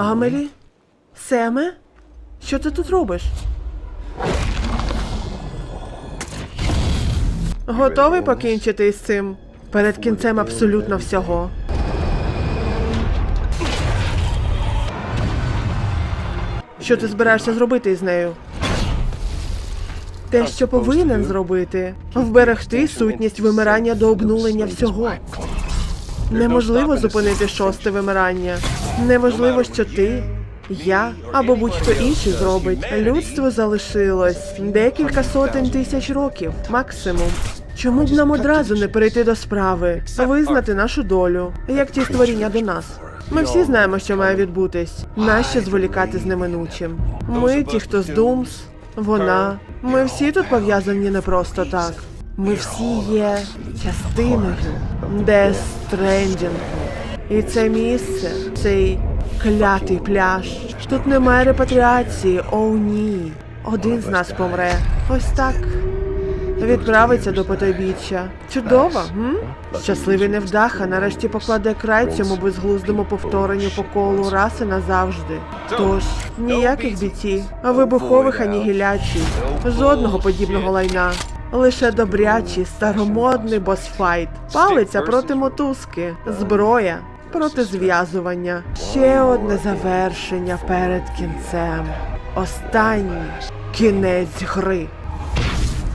Амелі? Семе? Що ти тут робиш? Готовий покінчити із цим? Перед кінцем абсолютно всього. Що ти збираєшся зробити із нею? Те, що повинен зробити, вберегти сутність вимирання до обнулення всього. Неможливо зупинити шосте вимирання. Неможливо, що ти, я або будь-хто інший зробить. Людство залишилось декілька сотень тисяч років, максимум. Чому б нам одразу не перейти до справи, визнати нашу долю, як ті створіння до нас? Ми всі знаємо, що має відбутись. Нащо зволікати з неминучим? Ми, ті, хто з Думс, вона. Ми всі тут пов'язані не просто так. Ми всі є частиною Stranding. І це місце, цей клятий пляж. Тут немає репатріації, о ні. Один з нас помре. Ось так. Відправиться до потойбіччя. Чудово, м? Щасливий невдаха нарешті покладе край цьому безглуздому повторенню по колу раз і назавжди. Тож, ніяких біті, вибухових анігіляцій, жодного подібного лайна. Лише добрячий, старомодний босфайт. Палиця проти мотузки, зброя проти зв'язування. Ще одне завершення перед кінцем. Останній кінець гри.